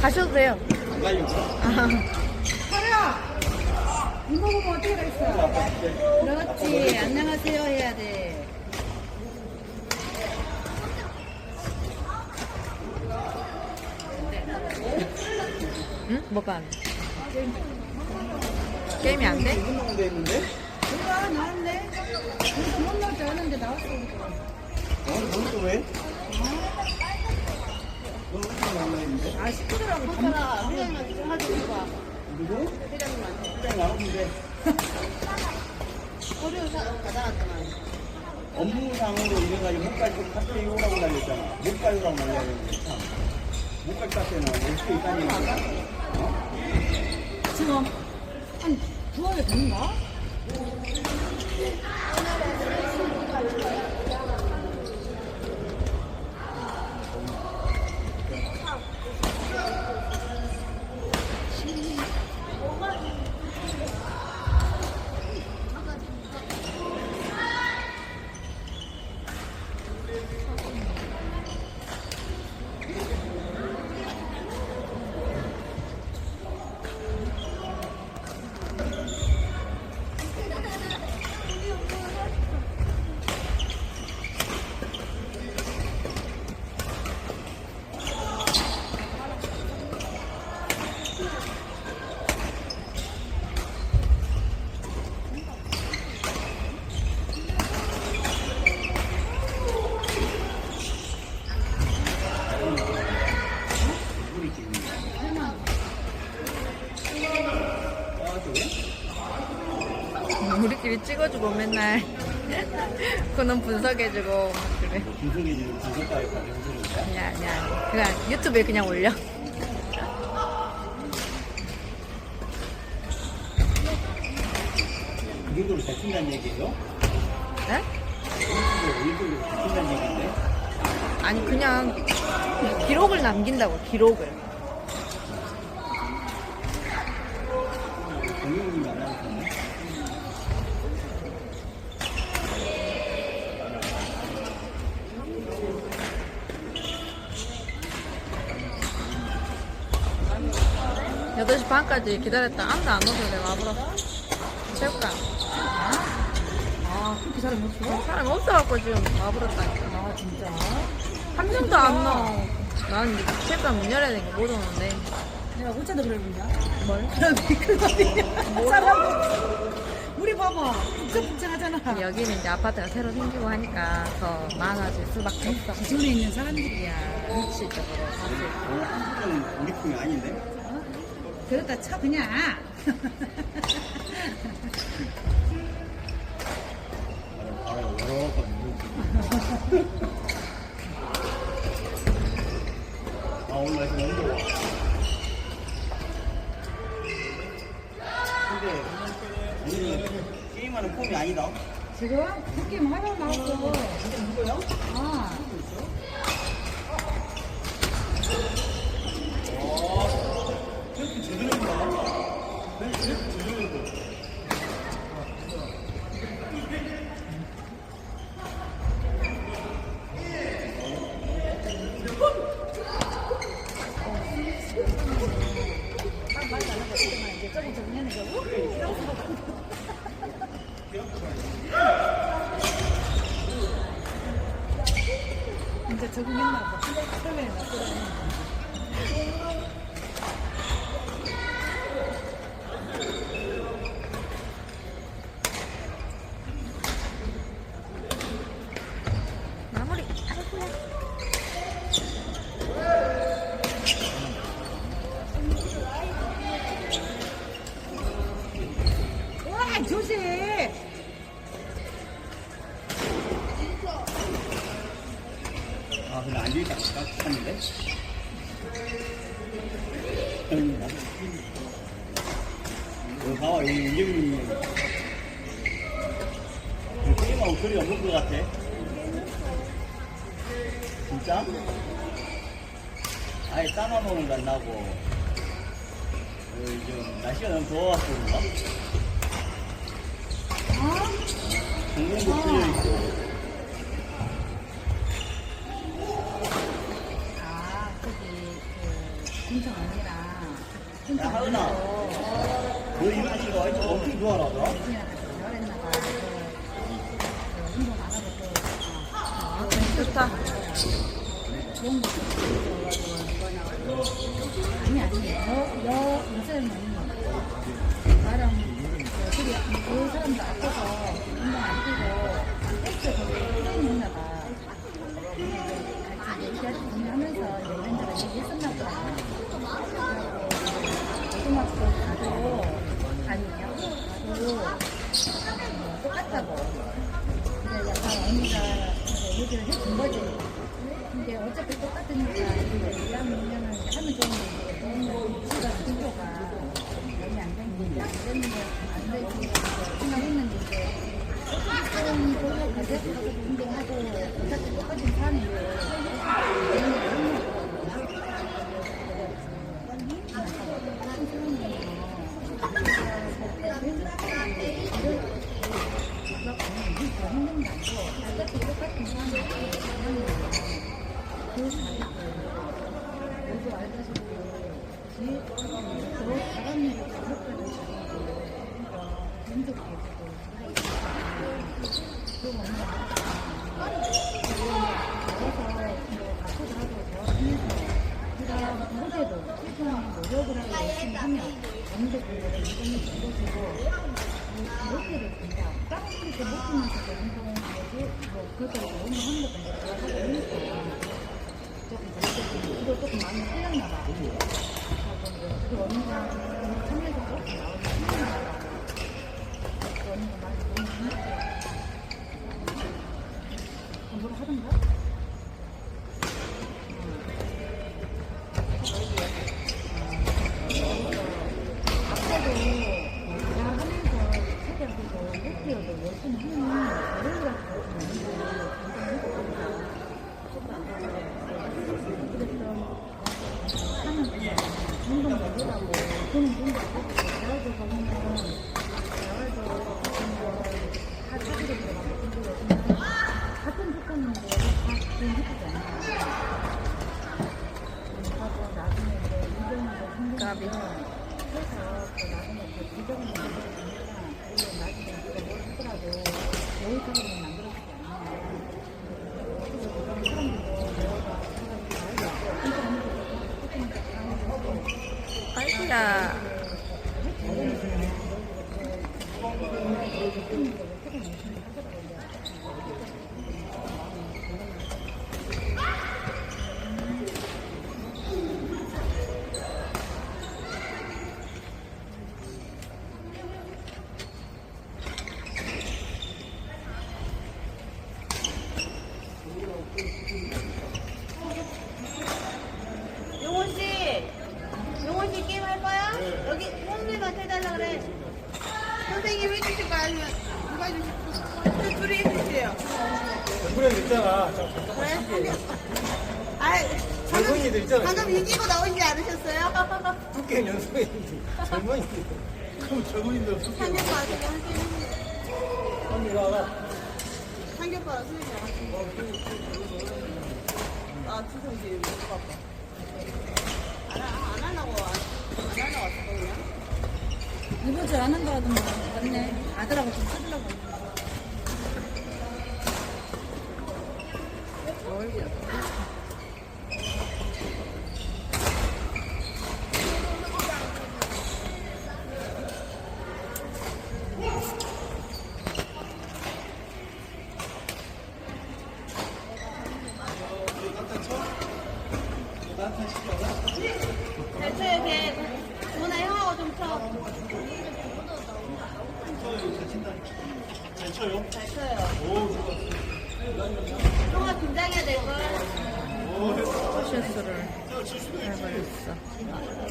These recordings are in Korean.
가셔도 돼요. 안. 아, 하라! 이거 보면 어떻게 가있어? 그렇지. 안녕하세요 해야 돼. 응? 뭐가 안 돼? 게임이 안 돼? 운동 돼 있는데? 누가 나왔네? 우리가 못 나올 줄 아는데 나왔어. 어? 또 왜? 있는데? 아, 식구들하고 괜찮아. 회장님한테 좀 하지 봐. 누구? 회장님한테. 그냥 나오는데 서류 사, 받아놨잖아. 업무상으로 이래가지고 못 가지고 카페에 오라고 날렸잖아. 못 가요라고 날렸는데 참. 못갈 카페는 어떻게 있다니. 어? 지금 한 두월에 됐는 찍어주고 맨날 그놈 분석해주고 그래. 분석해주는 분석가에 가능 아니야 그냥 유튜브에 그냥 올려 그 정도로 잘 친다는 얘기예요? 네? 아니 그냥 기록을 남긴다고 기록을 8시 반까지 기다렸다. 아무도 안 오길래 와보라고. 체육관. 아 그렇게 사람 없어? 사람 없어갖고 지금 와버렸다니까. 아 진짜? 한 명도 안 나와. 난 이제 체육관 문 열어야 되니까 못 오는데. 내가 어쩌다 그럴 일이야? 뭘? 그런 미끄러이야. 사람? 우리 봐봐. 북적북적하잖아. 여기는 이제 아파트가 새로 생기고 하니까 더 많아질 수밖에 어? 없어. 기존에 있는 사람들이야. 정치적으로 사실 우리 품이 아닌데? 그러다 쳐, 그냥. 이제 적응했나 봐. 처음에 나 조심! 깍딱한데? 음. 여기 봐봐, 여기 이경님이. 게임하고 소리 없는 것 같아. 진짜? 아예 까마먹는 거 안 나고. 요즘 날씨가 너무 더워서 그런가? 공공도 풀려있고. 아, 거기, 야, 신청 하은아. 아니고 너 이런 식으로 아니 어떻게 누워라 너? 그냥 같이 잘했나 봐. 그 운동 안 하고 또 아, 좋다. 좋은 거 아니 아니 여, 여 요새는 나랑 그 둘이 그 사람도 앞에서 운동 안 뛰고 헬스에서 트레이닝 했나 봐. 같이 얘기하시 하면서 이런저런 얘기했었나 보다. 고등학교 가도 아니냐 어, 똑같다고. 약간 언니가 얘기를 해준 거지. 근데 어차피 똑같으니까 1학년은 하면 좋은데 이제 너무 시가 비교가 많이 안 되니까 안 되는 거안 되지 생각했는데 이제 조금 가서 가서 운동하고 어차피 똑같은 사람인데 노력을 하고 열심히 하면 어느 정도 이동이 되고 목표를 준다. 다른 이렇게 못 뛰면서도 운동하고 뭐 그것도 운동하는 것도 이제 다 하고 있으니까 조금 이거 조금 많이 틀렸나 봐. 그 언니가 참여도 조금 나오는. 그 언니가 많이 너무 힘들어. 공부를 하던가? 목표도 열심히 하면 어려우라고 하는 그냥 운동 먹으라고 그런 운동 하고 나와서 보면 나와서 다 차지게 들어가고 근데 요즘은 같은 조건인데 다 만들어주니까 그게 나중에 우리가 뭘 하더라도 여기까지는 만들어주지 않아요. 그래서 그런 사람들도 내가 사람들이 알고 진짜 아무것도 조금 강해지고 아이고야. 용호 씨, 용호 씨 게임 할 거야? 여기 선생님한테 해달라 그래. 선생님 해주실 거 아니면 누가 해주실 거? 둘이 해주세요. 그래 있잖아. 아, 젊은이들 있잖아. 방금 이기고 나오지 않으셨어요? 두께 연습했는데 젊은이들. 그럼 젊은이들 두께 삼겹살 아시고 선생님. 언니가 알아. 삼겹살 선생님 아시고. 아, 못 봤어. 안, 하려고, 안, 안 하려고 왔었거든요. 이번 주에 안 한다 하더만 맞네. 아들하고 좀 사주려고. 잘 쳐요, 걔. 누나 형하고 좀 쳐. 잘 쳐요. 잘 쳐요. 형아 긴장 해야 될걸. 실수를 해버렸어.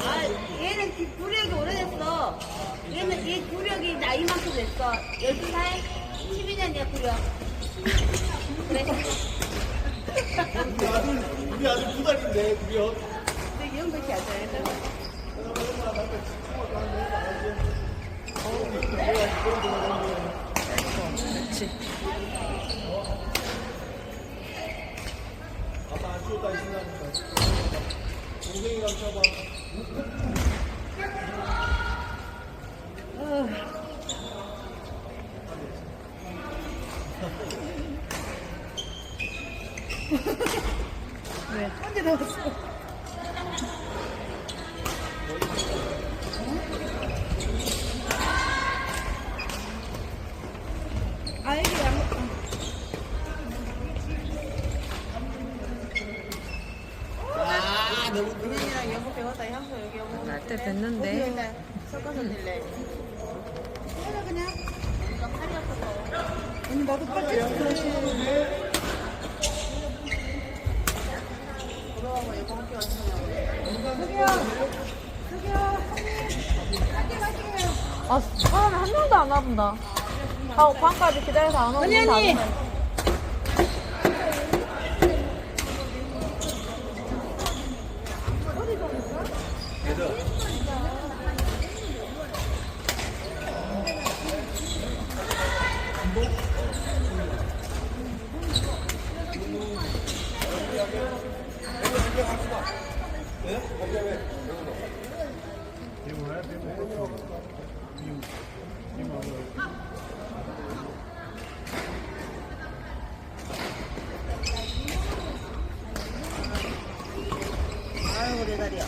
아, 얘는 기- 구력이 오래됐어. 얘는 얘 구력이 나이만큼 됐어. 12살? 12년이야, 구력. 그래. 우리 아들, 우리 아들 두 달인데, 그게요. 근데 이 형밖에 안 돼. 그렇지. 아빠 안 치웠다, 이 생각하니까. 고객이랑 쳐봐. 왜? 언제 나왔어? 때 됐는데. 섞어서 들래 해라, 그냥. 이거 팔이 아파서 언니, 나도 함께 왔으면 저기요. 저기요. 아, 사람이 한 명도 안 와본다. 아, 반까지 기다려서 안 오는 언니, 언니. 아이고 내 다리야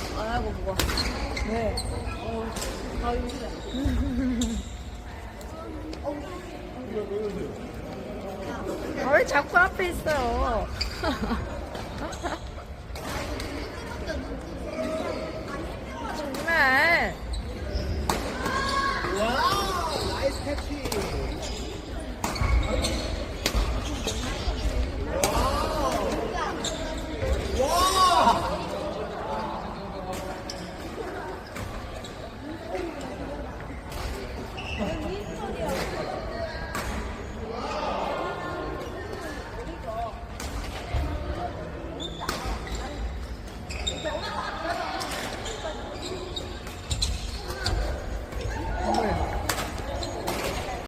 자꾸 앞에 있어요? catch you.